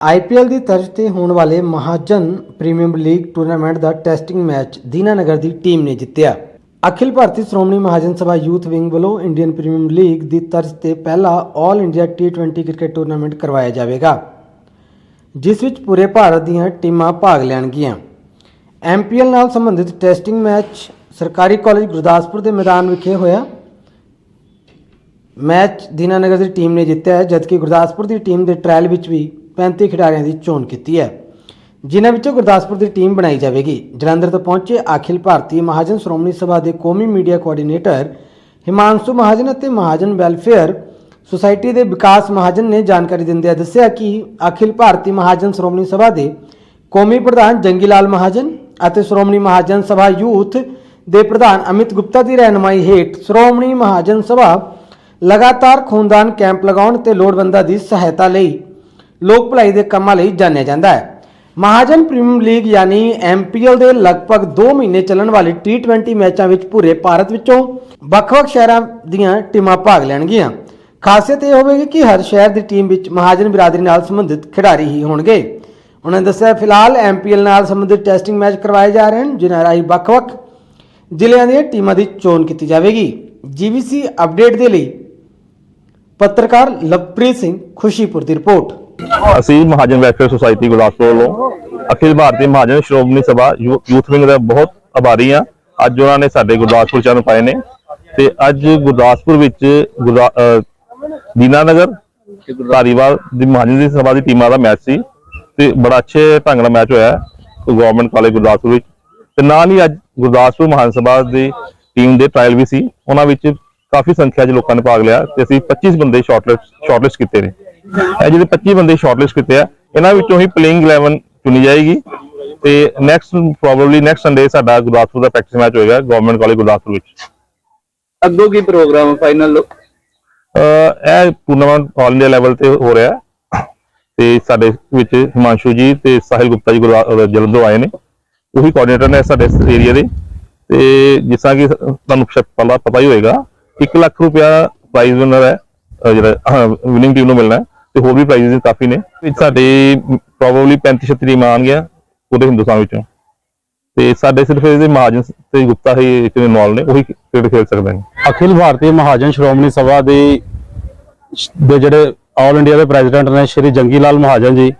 IPL ਦੀ ਤਰਜ਼ ਤੇ ਹੋਣ ਵਾਲੇ ਮਹਾਜਨ ਪ੍ਰੀਮੀਅਰ ਲੀਗ ਟੂਰਨਾਮੈਂਟ ਦਾ ਟੈਸਟਿੰਗ ਮੈਚ ਦੀਨਾਨਗਰ ਦੀ ਟੀਮ ਨੇ ਜਿੱਤਿਆ। ਅਖਿਲ ਭਾਰਤੀ ਸ਼੍ਰੋਮਣੀ ਮਹਾਜਨ ਸਭਾ ਯੂਥ ਵਿੰਗ ਵੱਲੋਂ ਇੰਡੀਅਨ ਪ੍ਰੀਮੀਅਰ ਲੀਗ ਦੀ ਤਰਜ਼ ਤੇ ਪਹਿਲਾ 올 ਇੰਡੀਆ T20 ਕ੍ਰਿਕਟ ਟੂਰਨਾਮੈਂਟ ਕਰਵਾਇਆ ਜਾਵੇਗਾ, ਜਿਸ ਵਿੱਚ ਪੂਰੇ ਭਾਰਤ ਦੀਆਂ ਟੀਮਾਂ ਭਾਗ ਲੈਣਗੀਆਂ। ਐਮਪੀਐਲ ਨਾਲ ਸੰਬੰਧਿਤ ਟੈਸਟਿੰਗ ਮੈਚ ਸਰਕਾਰੀ ਕਾਲਜ ਗੁਰਦਾਸਪੁਰ ਦੇ ਮੈਦਾਨ ਵਿਖੇ ਹੋਇਆ। ਮੈਚ ਦੀਨਾਨਗਰ ਦੀ ਟੀਮ ਨੇ ਜਿੱਤਿਆ ਹੈ ਜਦਕਿ ਗੁਰਦਾਸਪੁਰ ਦੀ ਟੀਮ ਦੇ ਟ੍ਰਾਇਲ ਵਿੱਚ ਵੀ 35 ਖਿਡਾਰੀਆਂ ਦੀ ਚੋਣ ਕੀਤੀ ਹੈ। ਜਿਨ੍ਹਾਂ ਵਿੱਚੋਂ ਗੁਰਦਾਸਪੁਰ ਦੀ ਟੀਮ ਬਣਾਈ ਜਾਵੇਗੀ। ਜਲੰਧਰ ਤੋਂ ਪਹੁੰਚੇ ਅਖਿਲ ਭਾਰਤੀ ਮਹਾਜਨ ਸ਼੍ਰੋਮਣੀ ਸਭਾ ਦੇ ਕੌਮੀ ਮੀਡੀਆ ਕੋਆਰਡੀਨੇਟਰ ਹਿਮਾਂਸ਼ੂ ਮਹਾਜਨ ਅਤੇ ਮਹਾਜਨ ਵੈਲਫੇਅਰ ਸੁਸਾਇਟੀ ਦੇ ਵਿਕਾਸ ਮਹਾਜਨ ਨੇ ਜਾਣਕਾਰੀ ਦਿੰਦਿਆਂ ਦੱਸਿਆ ਕਿ ਅਖਿਲ ਭਾਰਤੀ ਮਹਾਜਨ ਸ਼੍ਰੋਮਣੀ ਸਭਾ ਦੇ ਕੌਮੀ ਪ੍ਰਧਾਨ ਜੰਗੀ ਲਾਲ ਮਹਾਜਨ ਅਤੇ ਸ਼੍ਰੋਮਣੀ ਮਹਾਜਨ ਸਭਾ ਯੂਥ ਦੇ ਪ੍ਰਧਾਨ ਅਮਿਤ ਗੁਪਤਾ ਦੀ ਰਹਿਨਮਾਈ ਹੇਠ ਸ਼੍ਰੋਮਣੀ ਮਹਾਜਨ ਸਭਾ ਲਗਾਤਾਰ ਖੂਨਦਾਨ ਕੈਂਪ ਲਗਾਉਣ ਤੇ ਲੋੜਵੰਦਾਂ ਦੀ ਸਹਾਇਤਾ ਲਈ ਲੋਕ ਭਲਾਈ ਦੇ ਕੰਮਾਂ ਲਈ ਜਾਣਿਆ ਜਾਂਦਾ ਹੈ। ਮਹਾਜਨ ਪ੍ਰੀਮੀਅਰ ਲੀਗ ਯਾਨੀ ਐਮਪੀਐਲ ਦੇ ਲਗਭਗ 2 ਮਹੀਨੇ ਚੱਲਣ ਵਾਲੇ T20 ਮੈਚਾਂ ਵਿੱਚ ਪੂਰੇ ਭਾਰਤ ਵਿੱਚੋਂ ਵੱਖ-ਵੱਖ ਸ਼ਹਿਰਾਂ ਦੀਆਂ ਟੀਮਾਂ ਭਾਗ ਲੈਣਗੀਆਂ। ਖਾਸੀਅਤ ਇਹ ਹੋਵੇਗੀ ਕਿ ਹਰ ਸ਼ਹਿਰ ਦੀ ਟੀਮ ਵਿੱਚ ਮਹਾਜਨ ਬਿਰਾਦਰੀ ਨਾਲ ਸੰਬੰਧਿਤ ਖਿਡਾਰੀ ਹੀ ਹੋਣਗੇ। ਉਹਨਾਂ ਨੇ ਦੱਸਿਆ, ਫਿਲਹਾਲ ਐਮਪੀਐਲ ਨਾਲ ਸੰਬੰਧਿਤ ਟੈਸਟਿੰਗ ਮੈਚ ਕਰਵਾਏ ਜਾ ਰਹੇ ਹਨ, ਜਿਨ੍ਹਾਂ ਰਾਹੀਂ ਵੱਖ-ਵੱਖ ਜ਼ਿਲ੍ਹਿਆਂ ਦੀਆਂ ਟੀਮਾਂ ਦੀ ਚੋਣ ਕੀਤੀ ਜਾਵੇਗੀ। ਜੀਵੀਸੀ ਅਪਡੇਟ ਦੇ ਲਈ ਪੱਤਰਕਾਰ ਲਵਪ੍ਰੀਤ ਸਿੰਘ ਖੁਸ਼ੀਪੁਰ ਦੀ ਰਿਪੋਰਟ। ਅਸੀਂ ਮਹਾਜਨ ਵੈਲਫੇਅਰ ਸੁਸਾਇਟੀ ਗੁਰਦਾਸਪੁਰ ਵੱਲੋਂ ਅਖਿਲ ਭਾਰਤੀ ਮਹਾਜਨ ਸ਼੍ਰੋਮਣੀ ਸਭਾ ਯੂ- ਯੂਥ ਵਿੰਗ ਦਾ ਬਹੁਤ ਆਭਾਰੀ ਆ ਅੱਜ ਉਹਨਾਂ ਨੇ ਸਾਡੇ ਗੁਰਦਾਸਪੁਰ ਚਰਨ ਪਾਏ ਨੇ ਤੇ ਅੱਜ ਗੁਰਦਾਸਪੁਰ ਵਿੱਚ ਗੁਰਦਾ- ਅਹ ਦੀਨਾਨਗਰ ਧਾਰੀਵਾਲ ਦੀ ਮਹਾਜਨ ਦੀ ਸਭਾ ਦੀ ਟੀਮਾਂ ਦਾ ਮੈਚ ਸੀ ਤੇ ਬੜਾ ਅੱਛੇ ਢੰਗ ਨਾਲ ਮੈਚ ਹੋਇਆ ਗਵਰਨਮੈਂਟ ਕਾਲਜ ਗੁਰਦਾਸਪੁਰ ਵਿੱਚ। ਤੇ ਨਾਲ ਹੀ ਅੱਜ ਗੁਰਦਾਸਪੁਰ ਮਹਾਨ ਸਭਾ ਦੀ ਟੀਮ ਦੇ ਟ੍ਰਾਇਲ ਵੀ ਸੀ। ਉਹਨਾਂ ਵਿੱਚ ਕਾਫੀ ਸੰਖਿਆ 'ਚ ਲੋਕਾਂ ਨੇ ਭਾਗ ਲਿਆ ਤੇ ਅਸੀਂ 25 ਬੰਦੇ ਸ਼ਾਰਟਲਿਸਟ ਸ਼ਾਰਟਲਿਸਟ ਕੀਤੇ ਨੇ। ਇਹ ਜਿਹੜੇ 25 ਬੰਦੇ ਸ਼ਾਰਟਲਿਸਟ ਕੀਤੇ ਆ ਇਹਨਾਂ ਵਿੱਚੋਂ ਹੀ ਪਲੇਇੰਗ 11 ਚੁਣੀ ਜਾਏਗੀ। ਤੇ ਨੈਕਸਟ ਪ੍ਰੋਬਬਲੀ ਨੈਕਸਟ ਸੰਡੇ ਸਾਡਾ ਗੁਰਦਾਸਪੁਰ ਦਾ ਪ੍ਰੈਕਟਿਸ ਮੈਚ ਹੋਏਗਾ ਗਵਰਨਮੈਂਟ ਕਾਲਜ ਗੁਰਦਾਸਪੁਰ ਵਿੱਚ। ਅੱਗੋਂ ਕੀ ਪ੍ਰੋਗਰਾਮ ਫਾਈਨਲ ਇਹ ਟੂਰਨਾਮੈਂਟ ਆਲ ਇੰਡੀਆ ਲੈਵਲ ਤੇ ਹੋ ਰਿਹਾ। ਤੇ ਸਾਡੇ ਵਿੱਚ ਹਿਮਾਂਸ਼ੂ ਜੀ ਤੇ ਸਾਹਿਲ ਗੁਪਤਾ ਜੀ ਜਲੰਧਰੋਂ ਆਏ ਨੇ। ਉਹੀ ਕੋਆਰਡੀਨੇਟਰ ਨੇ ਸਾਡੇ ਏਰੀਆ ਦੇ। ਤੇ ਜਿਸ ਤਰ੍ਹਾਂ ਕਿ ਤੁਹਾਨੂੰ ਪਤਾ ਹੀ ਹੋਏਗਾ 1 ਲੱਖ ਰੁਪਇਆ ਪ੍ਰਾਈਜ਼ ਵਿਨਰ ਹੈ ਜਿਹੜਾ ਵਿਨਿੰਗ ਟੀਮ ਨੂੰ ਮਿਲਣਾ ਹੈ। ਤੇ ਹੋਰ ਵੀ ਪ੍ਰਾਈਜ਼ ਕਾਫੀ ਨੇ। ਵਿੱਚ ਸਾਡੇ ਪ੍ਰੋਬਬਲੀ 35 36 ਟੀਮਾਂ ਆਉਣਗੀਆਂ ਪੂਰੇ ਹਿੰਦੁਸਤਾਨ ਵਿੱਚੋਂ। ਤੇ ਸਾਡੇ ਸਿਰਫ ਇਹਦੇ ਮਹਾਜਨ ਤੇ ਗੁਪਤਾ ਹੀ ਜਿਹੜੇ ਨਾਲ ਨੇ, ਉਹੀ ਕ੍ਰਿਕਟ ਖੇਡ ਸਕਦੇ ਨੇ ਅਖਿਲ ਭਾਰਤੀ ਮਹਾਜਨ ਸ਼੍ਰੋਮਣੀ ਸਭਾ ਦੀ ਦੇ ਜਿਹੜੇ ਆਲ ਇੰਡੀਆ ਦੇ ਪ੍ਰੈਜ਼ੀਡੈਂਟ ਨੇ ਸ਼੍ਰੀ ਜੰਗੀ ਲਾਲ ਮਹਾਜਨ ਜੀ,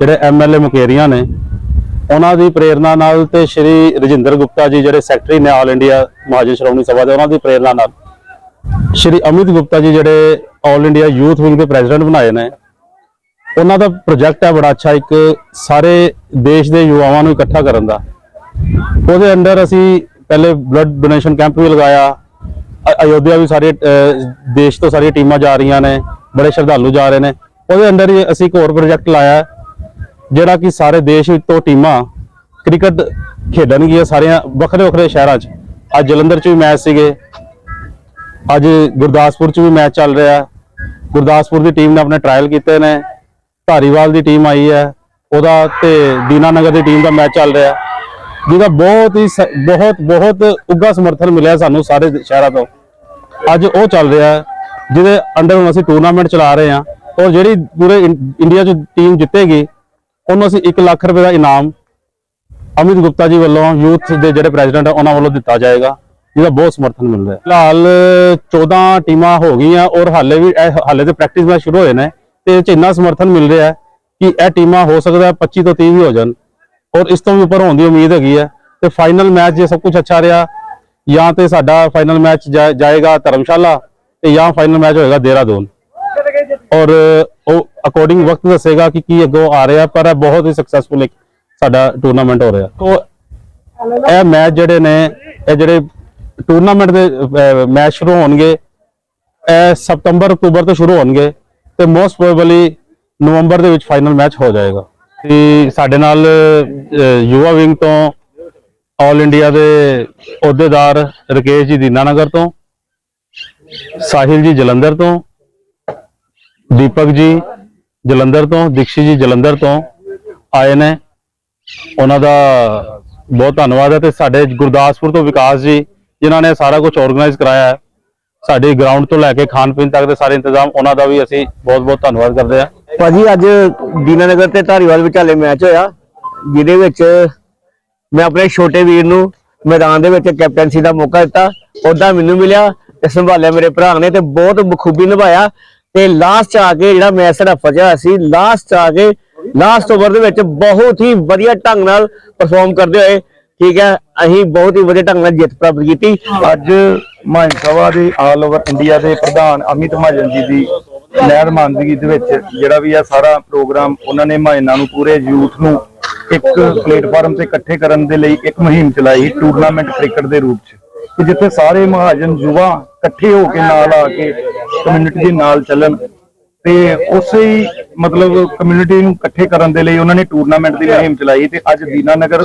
ਜਿਹੜੇ ਐਮਐਲਏ ਮੁਕੇਰੀਆਂ ਨੇ, ਉਹਨਾਂ ਦੀ ਪ੍ਰੇਰਣਾ ਨਾਲ ਤੇ ਸ਼੍ਰੀ ਰਜਿੰਦਰ ਗੁਪਤਾ ਜੀ ਜਿਹੜੇ ਸੈਕਟਰੀ ਨੇ ਆਲ ਇੰਡੀਆ ਮਹਾਜਨ ਸ਼੍ਰੋਮਣੀ ਸਭਾ ਦੇ, ਉਹਨਾਂ ਦੀ ਪ੍ਰੇਰਣਾ ਨਾਲ। ਸ਼੍ਰੀ ਅਮਿਤ ਗੁਪਤਾ ਜੀ ਜਿਹੜੇ ਆਲ ਇੰਡੀਆ ਯੂਥ ਵਿੰਗ ਦੇ ਪ੍ਰੈਜ਼ੀਡੈਂਟ ਬਣਾਏ ਨੇ, ਉਹਨਾਂ ਦਾ ਪ੍ਰੋਜੈਕਟ ਹੈ ਬੜਾ ਅੱਛਾ ਇੱਕ ਸਾਰੇ ਦੇਸ਼ ਦੇ ਯੁਵਾਵਾਂ ਨੂੰ ਇਕੱਠਾ ਕਰਨ ਦਾ। ਉਹਦੇ ਅੰਡਰ ਅਸੀਂ ਪਹਿਲੇ ਬਲੱਡ ਡੋਨੇਸ਼ਨ ਕੈਂਪ ਵੀ ਲਗਾਇਆ ਅਯੋਧਿਆ ਵੀ ਸਾਰੇ ਦੇਸ਼ ਤੋਂ ਸਾਰੀਆਂ ਟੀਮਾਂ ਜਾ ਰਹੀਆਂ ਨੇ, ਬੜੇ ਸ਼ਰਧਾਲੂ ਜਾ ਰਹੇ ਨੇ। ਉਹਦੇ ਅੰਡਰ ਹੀ ਅਸੀਂ ਇੱਕ ਹੋਰ ਪ੍ਰੋਜੈਕਟ ਲਾਇਆ, ਜਿਹੜਾ ਕਿ ਸਾਰੇ ਦੇਸ਼ ਵਿੱਚ ਤੋਂ ਟੀਮਾਂ ਕ੍ਰਿਕਟ ਖੇਡਣਗੀਆਂ ਸਾਰੀਆਂ ਵੱਖਰੇ ਵੱਖਰੇ ਸ਼ਹਿਰਾਂ 'ਚ। ਅੱਜ ਜਲੰਧਰ 'ਚ ਵੀ ਮੈਚ ਸੀਗੇ ਅੱਜ ਗੁਰਦਾਸਪੁਰ 'ਚ ਵੀ ਮੈਚ ਚੱਲ ਰਿਹਾ ਗੁਰਦਾਸਪੁਰ ਦੀ ਟੀਮ ਨੇ ਆਪਣੇ ਟ੍ਰਾਇਲ ਕੀਤੇ ਨੇ। ਧਾਰੀਵਾਲ ਦੀ ਟੀਮ ਆਈ ਹੈ। ਉਹਦਾ ਤੇ ਦੀਨਾਨਗਰ ਦੀ ਟੀਮ ਦਾ ਮੈਚ ਚੱਲ ਰਿਹਾ ਜਿਹਦਾ ਬਹੁਤ ਹੀ ਸ- ਬਹੁਤ ਬਹੁਤ ਉੱਗਾ ਸਮਰਥਨ ਮਿਲਿਆ ਸਾਨੂੰ ਸਾਰੇ ਸ਼ਹਿਰਾਂ ਤੋਂ। ਅੱਜ ਉਹ ਚੱਲ ਰਿਹਾ ਜਿਹਦੇ ਅੰਡਰ ਹੁਣ ਅਸੀਂ ਟੂਰਨਾਮੈਂਟ ਚਲਾ ਰਹੇ ਹਾਂ। ਔਰ ਜਿਹੜੀ ਪੂਰੇ ਇੰ- ਇੰਡੀਆ 'ਚ ਟੀਮ ਜਿੱਤੇਗੀ, ਉਹਨੂੰ ਅਸੀਂ 1 ਲੱਖ ਰੁਪਏ ਦਾ ਇਨਾਮ ਅਮਿਤ ਗੁਪਤਾ ਜੀ ਵੱਲੋਂ ਯੂਥ ਦੇ ਜਿਹੜੇ ਪ੍ਰੈਜ਼ੀਡੈਂਟ ਆ, ਉਹਨਾਂ ਵੱਲੋਂ ਦਿੱਤਾ ਜਾਏਗਾ। ਜਿਹਦਾ ਬਹੁਤ ਸਮਰਥਨ ਮਿਲ ਰਿਹਾ। ਹੈ ਫਿਲਹਾਲ 14 ਟੀਮਾਂ ਹੋ ਗਈਆਂ ਔਰ ਹਾਲੇ ਵੀ ਇਹ- ਹਾਲੇ ਤੇ ਪ੍ਰੈਕਟਿਸ ਮੈਚ ਸ਼ੁਰੂ ਹੋਏ ਨੇ ਤੇ ਇਹ 'ਚ ਇੰਨਾ ਸਮਰਥਨ ਮਿਲ ਰਿਹਾ ਹੈ ਕਿ ਇਹ ਟੀਮਾਂ ਹੋ ਸਕਦਾ ਹੈ 25 ਤੋਂ 30 ਵੀ ਹੋ ਜਾਣ। ਔਰ ਇਸ ਤੋਂ ਵੀ ਉੱਪਰ ਹੋਣ ਦੀ ਉਮੀਦ ਹੈਗੀ ਹੈ ਤੇ ਫਾਈਨਲ ਮੈਚ ਜੇ ਸਭ ਕੁਝ ਅੱਛਾ ਰਿਹਾ ਜਾਂ ਤੇ ਸਾਡਾ ਫਾਈਨਲ ਮੈਚ ਜਾਏਗਾ ਧਰਮਸ਼ਾਲਾ ਤੇ ਜਾਂ ਫਾਈਨਲ ਮੈਚ ਹੋਏਗਾ ਦੇਹਰਾਦੂਨ। ਔਰ ਉਹ ਅਕੋਰਡਿੰਗ ਵਕਤ ਦੱਸੇਗਾ ਕਿ ਕੀ ਅੱਗੋਂ ਆ ਰਿਹਾ ਪਰ ਇਹ ਬਹੁਤ ਹੀ ਸਕਸੈਸਫੁਲ ਇੱਕ ਸਾਡਾ ਟੂਰਨਾਮੈਂਟ ਹੋ ਰਿਹਾ। ਤੋਂ ਇਹ ਮੈਚ ਜਿਹੜੇ ਨੇ ਇਹ ਜਿਹੜੇ ਟੂਰਨਾਮੈਂਟ ਦੇ ਮੈਚ ਸ਼ੁਰੂ ਹੋਣਗੇ। ਇਹ ਸਤੰਬਰ ਅਕਤੂਬਰ ਤੋਂ ਸ਼ੁਰੂ ਹੋਣਗੇ ਤੇ ਮੋਸਟ ਪ੍ਰੋਬੇਬਲੀ ਨਵੰਬਰ ਦੇ ਵਿੱਚ ਫਾਈਨਲ ਮੈਚ ਹੋ ਜਾਏਗਾ। ਤੇ ਸਾਡੇ ਨਾਲ ਅਹ, ਯੁਵਾ ਵਿੰਗ ਤੋਂ ਆਲ ਇੰਡੀਆ ਦੇ ਅਹੁਦੇਦਾਰ ਰਕੇਸ਼ ਜੀ ਦੀਨਾਨਗਰ ਤੋਂ ਸਾਹਿਲ ਜੀ ਜਲੰਧਰ ਤੋਂ ਦੀਪਕ ਜੀ ਜਲੰਧਰ ਤੋਂ ਦੀਕਸ਼ੀ ਜੀ ਜਲੰਧਰ ਤੋਂ ਆਏ ਨੇ। ਉਹਨਾਂ ਦਾ ਬਹੁਤ ਧੰਨਵਾਦ ਹੈ ਤੇ ਸਾਡੇ ਗੁਰਦਾਸਪੁਰ ਤੋਂ ਵਿਕਾਸ ਜੀ ਜਿਨ੍ਹਾਂ ਨੇ ਸਾਰਾ ਕੁਝ ਆਰਗੇਨਾਈਜ਼ ਕਰਾਇਆ ਹੈ। ਸਾਡੇ ਗਰਾਊਂਡ ਤੋਂ ਲੈ ਕੇ ਖਾਣ ਪੀਣ ਤੱਕ ਦੇ ਸਾਰੇ ਇੰਤਜ਼ਾਮ, ਉਹਨਾਂ ਦਾ ਵੀ ਅਸੀਂ ਬਹੁਤ ਬਹੁਤ ਧੰਨਵਾਦ ਕਰਦੇ ਹਾਂ। ਭਾਜੀ, ਅੱਜ ਦੀਨਾਨਗਰ ਤੇ ਧਾਰੀਵਾਲ ਵਿਚਾਲੇ ਮੈਚ ਹੋਇਆ, ਜਿਹਦੇ ਵਿੱਚ ਮੈਂ ਆਪਣੇ ਛੋਟੇ ਵੀਰ ਨੂੰ ਮੈਦਾਨ ਦੇ ਵਿੱਚ ਕੈਪਟਨਸੀ ਦਾ ਮੌਕਾ ਦਿੱਤਾ, ਉਹਦਾ ਮੈਨੂੰ ਮਿਲਿਆ ਤੇ ਸੰਭਾਲਿਆ ਮੇਰੇ ਭਰਾ ਨੇ ਤੇ ਬਹੁਤ ਬਖੂਬੀ ਨਿਭਾਇਆ ਤੇ ਲਾਸਟ ਆ ਕੇ ਜਿਹੜਾ ਮੈਚ ਸਾਡਾ ਫਸਿਆ ਸੀ ਲਾਸਟ ਆ ਕੇ ਲਾਸਟ ਓਵਰ ਦੇ ਵਿੱਚ ਬਹੁਤ ਹੀ ਵਧੀਆ ਢੰਗ ਨਾਲ ਪਰਫਾਰਮ ਕਰਦੇ ਹੋਏ ਠੀਕ ਹੈ, ਅਸੀਂ ਬਹੁਤ ਹੀ ਵਧੀਆ ਢੰਗ ਨਾਲ ਜਿੱਤ ਪ੍ਰਾਪਤ ਕੀਤੀ। ਅੱਜ ਮਾਨ ਸਭਾ ਦੇ ਆਲ ਓਵਰ ਇੰਡੀਆ ਦੇ ਪ੍ਰਧਾਨ ਅਮਿਤ ਮਹਾਜਨ ਜੀ ਦੀ ਮਿਹਰਬਾਨੀ ਦੇ ਵਿੱਚ ਜਿਹੜਾ ਵੀ ਆ ਸਾਰਾ ਪ੍ਰੋਗਰਾਮ, ਉਹਨਾਂ ਨੇ ਮਾਇਨਾ ਨੂੰ ਪੂਰੇ ਯੂਥ ਨੂੰ ਇੱਕ ਪਲੇਟਫਾਰਮ ਤੇ ਇਕੱਠੇ ਕਰਨ ਦੇ ਲਈ ਇੱਕ ਮੁਹਿੰਮ ਚਲਾਈ ਟੂਰਨਾਮੈਂਟ ਕ੍ਰਿਕਟ ਦੇ ਰੂਪ 'ਚ। ਕਿ ਜਿੱਥੇ ਸਾਰੇ ਮਹਾਜਨ ਯੁਵਾ ਇਕੱਠੇ ਹੋ ਕੇ ਨਾਲ ਆ ਕੇ ਕਮਿਊਨਿਟੀ ਦੇ ਨਾਲ ਚੱਲਣ ਤੇ ਉਸੇ ਹੀ ਮਤਲਬ ਕਮਿਊਨਿਟੀ ਨੂੰ ਇਕੱਠੇ ਕਰਨ ਦੇ ਲਈ ਉਹਨਾਂ ਨੇ ਟੂਰਨਾਮੈਂਟ ਦੀ ਮੁਹਿੰਮ ਚਲਾਈ ਤੇ ਅੱਜ ਦੀਨਾਨਗਰ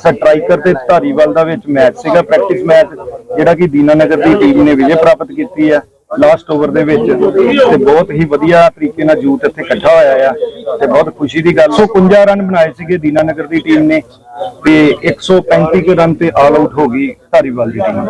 ਸਟਰਾਈਕਰ ਤੇ ਧਾਰੀਵਾਲ ਦਾ ਵਿੱਚ ਮੈਚ ਸੀਗਾ ਪ੍ਰੈਕਟਿਸ ਮੈਚ, ਜਿਹੜਾ ਕਿ ਦੀਨਾਨਗਰ ਦੀ ਟੀਮ ਨੇ ਵਿਜੇ ਪ੍ਰਾਪਤ ਕੀਤੀ ਹੈ ਲਾਸਟ ਓਵਰ ਦੇ ਵਿੱਚ। ਤੇ ਬਹੁਤ ਹੀ ਵਧੀਆ ਤਰੀਕੇ ਨਾਲ ਯੂਥ ਇੱਥੇ ਇਕੱਠਾ ਹੋਇਆ ਆ, ਤੇ ਬਹੁਤ ਖੁਸ਼ੀ ਦੀ ਗੱਲ। 151 ਰਨ ਬਣਾਏ ਸੀਗੇ ਦੀਨਾਨਗਰ ਦੀ ਟੀਮ ਨੇ, ਤੇ 135 ਕੁ ਰਨ ਤੇ ਆਲ ਆਊਟ ਹੋ ਗਈ ਧਾਰੀਵਾਲ ਦੀ ਟੀਮ